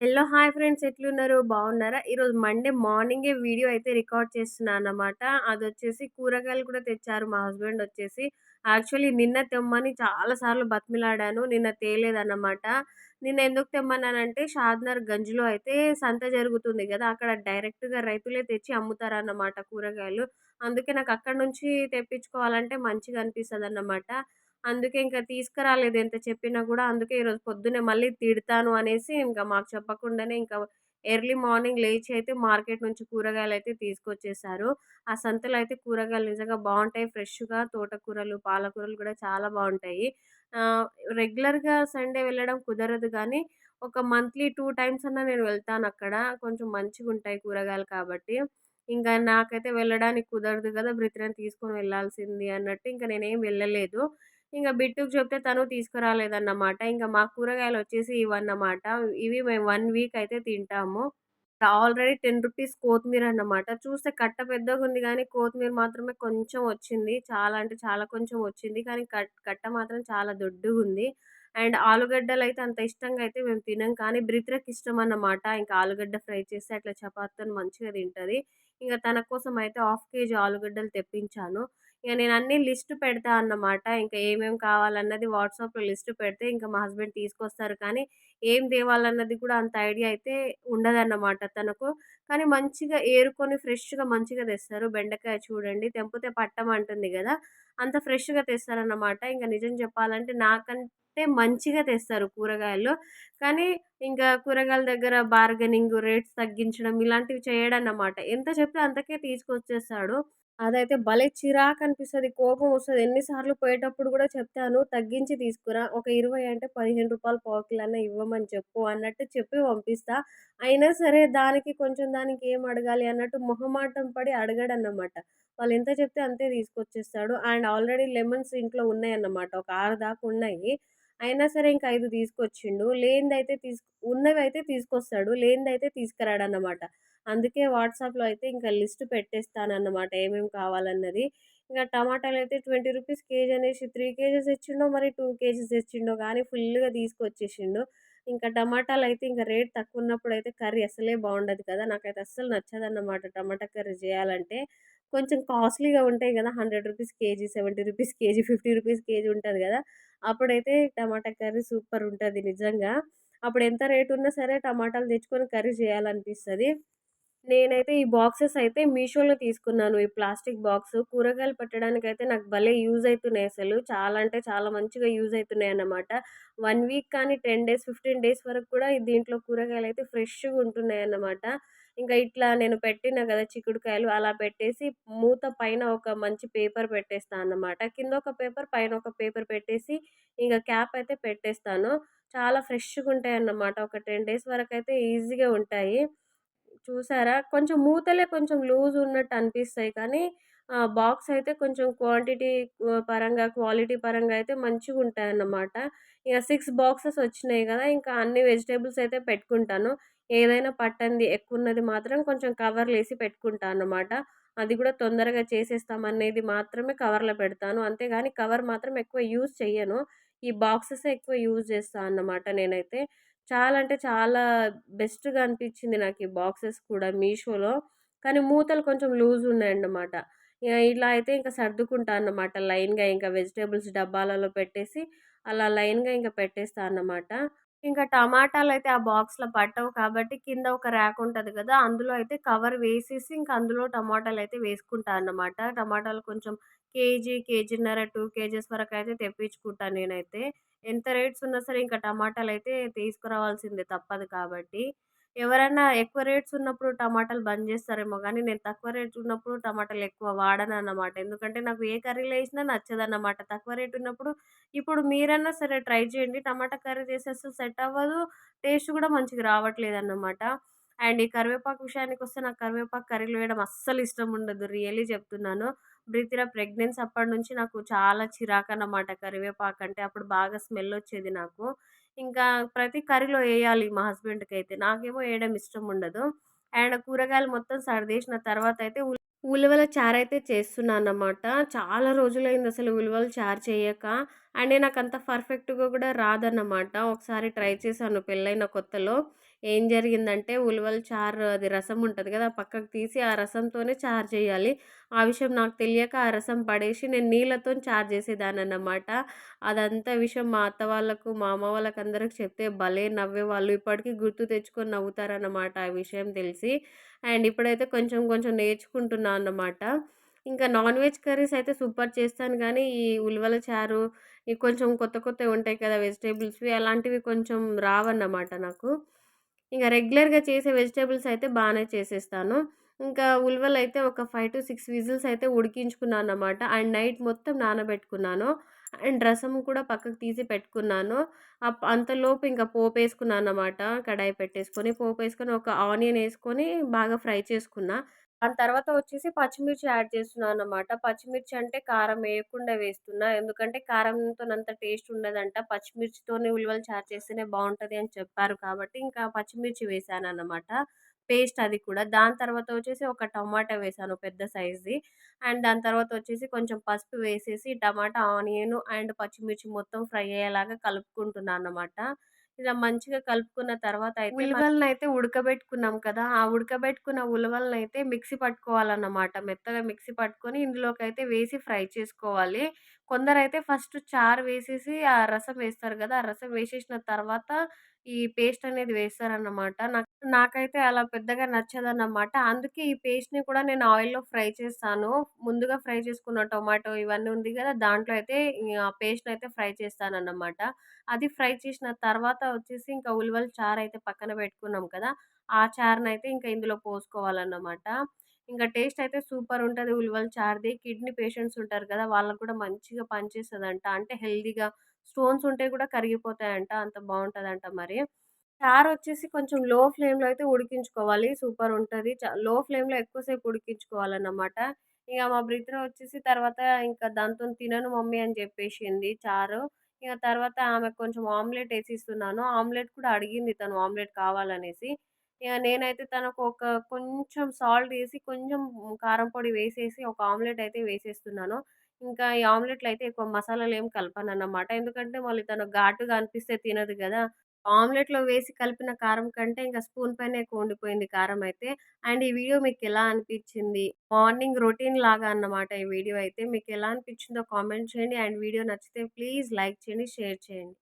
Hello! Hi friends ఎట్లున్నారు? బాగున్నారా? ఈరోజు మండే మార్నింగే వీడియో అయితే రికార్డ్ చేస్తున్నాను అన్నమాట అది వచ్చేసి కూరగాయలు కూడా తెచ్చారు మా హస్బెండ్ వచ్చేసి. యాక్చువల్లీ నిన్న తెమ్మని చాలా సార్లు బతిమిలాడాను. నిన్న తేలేదన్నమాట. నిన్న ఎందుకు తెమ్మన్నానంటే షాద్నర్ గంజ్‌లో అయితే సంత జరుగుతుంది కదా అక్కడ డైరెక్ట్‌గా రైతులే తెచ్చి అమ్ముతారన్నమాట కూరగాయలు. అందుకే నాకు అక్కడి నుంచి తెప్పించుకోవాలంటే మంచిగా అనిపిస్తదన్నమాట. అందుకే ఇంకా తీసుకురాలేదు ఎంత చెప్పినా కూడా అందుకే ఈరోజు పొద్దున్నే మళ్ళీ తిడతాను అనేసి ఇంకా మాకు చెప్పకుండానే ఇంకా ఎర్లీ మార్నింగ్ లేచి అయితే మార్కెట్ నుంచి కూరగాయలు అయితే తీసుకొచ్చేసారు. ఆ సంతలో అయితే కూరగాయలు నిజంగా బాగుంటాయి ఫ్రెష్‌గా తోటకూరలు, పాలకూరలు కూడా చాలా బాగుంటాయి రెగ్యులర్‌గా సండే వెళ్ళడం కుదరదు కానీ ఒక మంత్లీ టూ టైమ్స్ అన్నా నేను వెళ్తాను అక్కడ కొంచెం మంచిగా ఉంటాయి కూరగాయలు కాబట్టి. ఇంకా నాకైతే వెళ్ళడానికి కుదరదు కదా బ్రిత్రని తీసుకొని వెళ్ళాల్సింది అన్నట్టు ఇంకా నేనేం వెళ్ళలేదు. ఇంకా బిట్టుకు చెప్తే తను తీసుకురాలేదన్నమాట. ఇంకా మా కూరగాయలొచ్చేసి ఇవన్నమాట. ఇవి మేము వన్ వీక్ అయితే తింటాము. ఆల్రెడీ 10 రూపీస్ కొత్తిమీర అన్నమాట. చూస్తే కట్ట పెద్దగా ఉంది కానీ కొత్తిమీర మాత్రమే కొంచెం వచ్చింది. చాలా అంటే చాలా కొంచెం వచ్చింది. కానీ కట్ కట్ట మాత్రం చాలా దొడ్డుగా ఉంది అండ్ ఆలుగడ్డలు అయితే అంత ఇష్టంగా అయితే మేము తినం. కానీ బ్రిత్రక్ ఇష్టం అన్నమాట ఇంకా ఆలుగడ్డ ఫ్రై చేస్తే అట్లా చపాతీతోని మంచిగా తింటుంది ఇంకా తన కోసం అయితే హాఫ్ కేజీ ఆలుగడ్డలు తెప్పించాను. ఇక నేను అన్నీ లిస్ట్ పెడతా అన్నమాట. ఇంకా ఏమేమి కావాలన్నది వాట్సాప్‌లో లిస్ట్ పెడితే ఇంకా మా హస్బెండ్ తీసుకొస్తారు. కానీ ఏం తేవాలన్నది కూడా అంత ఐడియా అయితే ఉండదన్నమాట తనకు. కానీ మంచిగా ఏరుకొని ఫ్రెష్‌గా మంచిగా తెస్తారు. బెండకాయ చూడండి తెంపితే పట్టమంటుంది కదా అంత ఫ్రెష్‌గా తెస్తారన్నమాట. ఇంకా నిజం చెప్పాలంటే నాకంటే మంచిగా తెస్తారు కూరగాయలు. కానీ ఇంకా కూరగాయల దగ్గర బార్గెనింగ్, రేట్స్ తగ్గించడం ఇలాంటివి చేయడన్నమాట. ఎంత చెప్తే అంతకే తీసుకొచ్చేస్తాడు. అదైతే భలే చిరాకు అనిపిస్తుంది కోపం ఎన్ని సార్లు పోయేటప్పుడు కూడా చెప్తాను తగ్గించి తీసుకురా. ఒక 20 అంటే రూ. 15 పావు ఇవ్వమని చెప్పు అన్నట్టు చెప్పి పంపిస్తా. అయినా సరే దానికి కొంచెం దానికి ఏం అడగాలి అన్నట్టు మొహమాటం పడి అడగడన్నమాట. వాళ్ళెంత చెప్తే అంతే తీసుకొచ్చేస్తాడు. అండ్ ఆల్రెడీ లెమన్స్ ఇంట్లో ఉన్నాయన్నమాట. ఒక 6 దాకా ఉన్నాయి. అయినా సరే ఇంకా ఐదు తీసుకొచ్చిండు. లేనిదైతే ఉన్నవి అయితే తీసుకొస్తాడు. లేనిదైతే తీసుకురాడన్నమాట. అందుకే వాట్సాప్‌లో అయితే ఇంకా లిస్ట్ పెట్టేస్తానన్నమాట ఏమేమి కావాలన్నది. ఇంక టమాటాలైతే 20 రూపీస్ కేజీ అనేసి త్రీ కేజీస్ ఇచ్చిండో మరి టూ కేజీస్ ఇచ్చిండో కానీ ఫుల్గా తీసుకొచ్చేసిండు. ఇంకా టమాటాలు అయితే ఇంక రేట్ తక్కువున్నప్పుడైతే కర్రీ అసలే బాగుండదు కదా! నాకైతే అస్సలు నచ్చదన్నమాట టమాటా కర్రీ చేయాలంటే కొంచెం కాస్ట్‌లీగా ఉంటాయి కదా hundred rupees kg, 70 rupees kg, 50 rupees kg ఉంటుంది కదా అప్పుడైతే టమాటా కర్రీ సూపర్ ఉంటుంది నిజంగా. అప్పుడు ఎంత రేటు ఉన్నా సరే టమాటాలు తెచ్చుకొని కర్రీ చేయాలనిపిస్తుంది నేనైతే ఈ బాక్సెస్ అయితే మీషోలో తీసుకున్నాను. ఈ ప్లాస్టిక్ బాక్స్ కూరగాయలు పెట్టడానికి అయితే నాకు భలే యూజ్ అవుతున్నాయి అసలు. చాలా అంటే చాలా మంచిగా యూజ్ అవుతున్నాయి అన్నమాట వన్ వీక్ కానీ 10 డేస్, 15 డేస్ వరకు కూడా దీంట్లో కూరగాయలు అయితే ఫ్రెష్‌గా ఉంటున్నాయన్నమాట. ఇంకా ఇట్లా నేను పెట్టిన కదా చిక్కుడుకాయలు అలా పెట్టేసి మూత పైన ఒక మంచి పేపర్ పెట్టేస్తా అన్నమాట. కింద ఒక పేపర్, పైన ఒక పేపర్ పెట్టేసి ఇంకా క్యాప్ అయితే పెట్టేస్తాను. చాలా ఫ్రెష్‌గా ఉంటాయి అన్నమాట ఒక 10 డేస్ వరకు అయితే ఈజీగా ఉంటాయి. చూసారా? కొంచెం మూతలే కొంచెం లూజ్ ఉన్నట్టు అనిపిస్తాయి కానీ బాక్స్ అయితే కొంచెం క్వాంటిటీ పరంగా, క్వాలిటీ పరంగా అయితే మంచిగా ఉంటాయన్నమాట ఇక సిక్స్ బాక్సెస్ వచ్చినాయి కదా ఇంకా అన్ని వెజిటేబుల్స్ అయితే పెట్టుకుంటాను. ఏదైనా పట్టంది ఎక్కువున్నది మాత్రం కొంచెం కవర్లు వేసి పెట్టుకుంటాను అన్నమాట. అది కూడా తొందరగా చేసేస్తామనేది మాత్రమే కవర్‌లో పెడతాను. అంతేగాని కవర్ మాత్రం ఎక్కువ యూజ్ చెయ్యను. ఈ బాక్సెస్ ఎక్కువ యూజ్ చేస్తాను అన్నమాట నేనైతే. చాలా అంటే చాలా బెస్ట్‌గా అనిపించింది నాకు ఈ బాక్సెస్ కూడా మీషోలో. కానీ మూతలు కొంచెం లూజ్ ఉన్నాయన్నమాట. ఇలా అయితే ఇంకా సర్దుకుంటా అన్నమాట లైన్‌గా ఇంకా వెజిటేబుల్స్ డబ్బాలలో పెట్టేసి అలా లైన్‌గా ఇంకా పెట్టేస్తా అన్నమాట. ఇంకా టమాటాలు అయితే ఆ బాక్స్‌లో పట్టవు కాబట్టి కింద ఒక ర్యాక్ ఉంటుంది కదా అందులో అయితే కవర్ వేసేసి ఇంకా అందులో టమాటాలు అయితే వేసుకుంటా అన్నమాట. టమాటాలు కొంచెం కేజీ, కేజీన్నర, టూ కేజీస్ వరకైతే తెప్పించుకుంటా నేనైతే. ఎంత రేట్స్ ఉన్నా సరే ఇంకా టమాటాలు అయితే తీసుకురావాల్సిందే తప్పదు కాబట్టి. ఎవరైనా ఎక్కువ రేట్స్ ఉన్నప్పుడు టమాటాలు బంద్ చేస్తారేమో కానీ నేను తక్కువ రేట్స్ ఉన్నప్పుడు టమాటాలు ఎక్కువ వాడను అన్నమాట ఎందుకంటే నాకు ఏ కర్రీలో వేసినా నచ్చదన్నమాట. తక్కువ రేట్ ఉన్నప్పుడు ఇప్పుడు మీరన్నా సరే ట్రై చేయండి. టమాటా కర్రీ చేస్తే అసలు సెట్ అవ్వదు. టేస్ట్ కూడా మంచిగా రావట్లేదు అన్నమాట అండ్ ఈ కరివేపాకు విషయానికొస్తే నాకు కరివేపాకు కర్రీలు వేయడం అస్సలు ఇష్టం ఉండదు. రియల్లీ చెప్తున్నాను. బ్రితిరా ప్రెగ్నెన్సీ అప్పటి నుంచి నాకు చాలా చిరాకు అన్నమాట కరివేపాకు అంటే అప్పుడు బాగా స్మెల్ వచ్చేది నాకు. ఇంకా ప్రతి కర్రీలో వేయాలి మా హస్బెండ్కి అయితే నాకేమో వేయడం ఇష్టం ఉండదు. అండ్ కూరగాయలు మొత్తం సర్దేసిన తర్వాత అయితే ఉలవల చారు అయితే చేస్తున్నాను అనమాట చాలా రోజులైంది అసలు ఉలవల చారు చేయక. అండ్ నాకు అంత పర్ఫెక్ట్‌గా కూడా రాదన్నమాట. ఒకసారి ట్రై చేశాను పెళ్ళైన కొత్తలో. ఏం జరిగిందంటే ఉలవల చారు అది రసం ఉంటుంది కదా! పక్కకు తీసి ఆ రసంతోనే చారు చేయాలి. ఆ విషయం నాకు తెలియక ఆ రసం పడేసి నేను నీళ్ళతోని చారు చేసేదాన్ననమాట. అదంతా విషయం మా అత్త వాళ్ళకు, మా అమ్మ వాళ్ళకి అందరికి చెప్తే భలే నవ్వే వాళ్ళు ఇప్పటికీ గుర్తు తెచ్చుకొని నవ్వుతారన్నమాట ఆ విషయం తెలిసి. అండ్ ఇప్పుడైతే కొంచెం కొంచెం నేర్చుకుంటున్నా అన్నమాట. ఇంకా నాన్ వెజ్ కర్రీస్ అయితే సూపర్ చేస్తాను కానీ ఈ ఉలవల చారు, ఈ కొంచెం కొత్త కొత్తవి ఉంటాయి కదా! వెజిటేబుల్స్వి అలాంటివి కొంచెం రావన్నమాట నాకు. ఇంకా రెగ్యులర్‌గా చేసే వెజిటేబుల్స్ అయితే బాగానే చేసేస్తాను. ఇంకా ఉలవలైతే ఒక 5-6 విజిల్స్ అయితే ఉడికించుకున్నాను అనమాట అండ్ నైట్ మొత్తం నానబెట్టుకున్నాను. అండ్ రసం కూడా పక్కకు తీసి పెట్టుకున్నాను. అప్ అంతలోపు వేసుకున్నాను అనమాట కడాయి పెట్టేసుకొని, పోపు వేసుకొని ఒక ఆనియన్ వేసుకొని బాగా ఫ్రై చేసుకున్నా. దాని తర్వాత వచ్చేసి పచ్చిమిర్చి యాడ్ చేస్తున్నాను అనమాట పచ్చిమిర్చి అంటే కారం వేయకుండా వేస్తున్నా. ఎందుకంటే కారంతోనంత టేస్ట్ ఉండదంట. పచ్చిమిర్చితోనే ఉలవలు చారు చేస్తేనే బాగుంటుంది అని చెప్పారు కాబట్టి, ఇంకా పచ్చిమిర్చి వేసాను అనమాట పేస్ట్ అది కూడా. దాని తర్వాత వచ్చేసి ఒక టమాటా వేసాను పెద్ద సైజ్‌ది. అండ్ దాని తర్వాత వచ్చేసి కొంచెం పసుపు వేసేసి టమాటా, ఆనియన్ అండ్ పచ్చిమిర్చి మొత్తం ఫ్రై అయ్యేలాగా కలుపుకుంటున్నాను అన్నమాట. ఇలా మంచిగా కలుపుకున్న తర్వాత అయితే ఉలవలనైతే ఉడకబెట్టుకున్నాం కదా! ఆ ఉడకబెట్టుకున్న ఉలవలనైతే మిక్సీ పట్టుకోవాలన్నమాట. మెత్తగా మిక్సీ పట్టుకొని ఇందులోకి అయితే వేసి ఫ్రై చేసుకోవాలి. కొందరైతే ఫస్ట్ చారు వేసేసి ఆ రసం వేస్తారు కదా! ఆ రసం వేసేసిన తర్వాత ఈ పేస్ట్ అనేది వేస్తారన్నమాట. నాకు నాకైతే అలా పెద్దగా నచ్చదన్నమాట. అందుకే ఈ పేస్ట్‌ని కూడా నేను ఆయిల్‌లో ఫ్రై చేస్తాను. ముందుగా ఫ్రై చేసుకున్న టొమాటో ఇవన్నీ ఉంది కదా! దాంట్లో అయితే ఈ ఆ పేస్ట్‌నయితే ఫ్రై చేస్తానన్నమాట. అది ఫ్రై చేసిన తర్వాత వచ్చేసి ఇంకా ఉలవల అయితే పక్కన పెట్టుకున్నాం కదా! ఆ చారునైతే ఇంకా ఇందులో పోసుకోవాలన్నమాట. ఇంకా టేస్ట్ అయితే సూపర్ ఉంటది ఉలవల చారుది. కిడ్నీ పేషెంట్స్ ఉంటారు కదా! వాళ్ళకి కూడా మంచిగా పనిచేస్తదంట. అంటే హెల్తీగా స్టోన్స్ ఉంటే కూడా కరిగిపోతాయంట. అంత బావుంటదంట మరి. చారొచ్చేసి కొంచెం లో ఫ్లేమ్‌లో అయితే ఉడికించుకోవాలి. సూపర్ ఉంటది. చ లో ఫ్లేమ్‌లో ఎక్కువ సేపు ఉడికించుకోవాలన్నమాట. ఇక మా బ్రిత్ర వచ్చేసి తర్వాత ఇంకా దాంతోని తినను మమ్మీ అని చెప్పేసింది చారు. ఇంకా తర్వాత ఆమెకు కొంచెం ఆమ్లెట్ ఏసిస్తున్నాను. ఆమ్లెట్ కూడా అడిగింది తను ఆమ్లెట్ కావాలనేసి. నేనైతే తనకు ఒక కొంచెం సాల్ట్ వేసి కొంచెం కారం పొడి వేసేసి ఒక ఆమ్లెట్ అయితే వేసేస్తున్నాను. ఇంకా ఈ ఆమ్లెట్‌లో అయితే ఎక్కువ మసాలాలేం కలపనన్నమాట. ఎందుకంటే మళ్ళీ తను ఘాటుగా అనిపిస్తే తినదు గదా! ఆమ్లెట్‌లో వేసి కలిపిన కారం కంటే ఇంకా స్పూన్ పైనే ఎక్కువ ఉండిపోయింది కారం అయితే. అండ్ ఈ వీడియో మీకెలా అనిపిచ్చింది? మార్నింగ్ రొటీన్ లాగా అన్నమాట ఈ వీడియో అయితే. మీకెలా అనిపిచ్చిందో కామెంట్ చేయండి. అండ్ వీడియో నచ్చితే ప్లీజ్ లైక్ చేయండి, షేర్ చేయండి.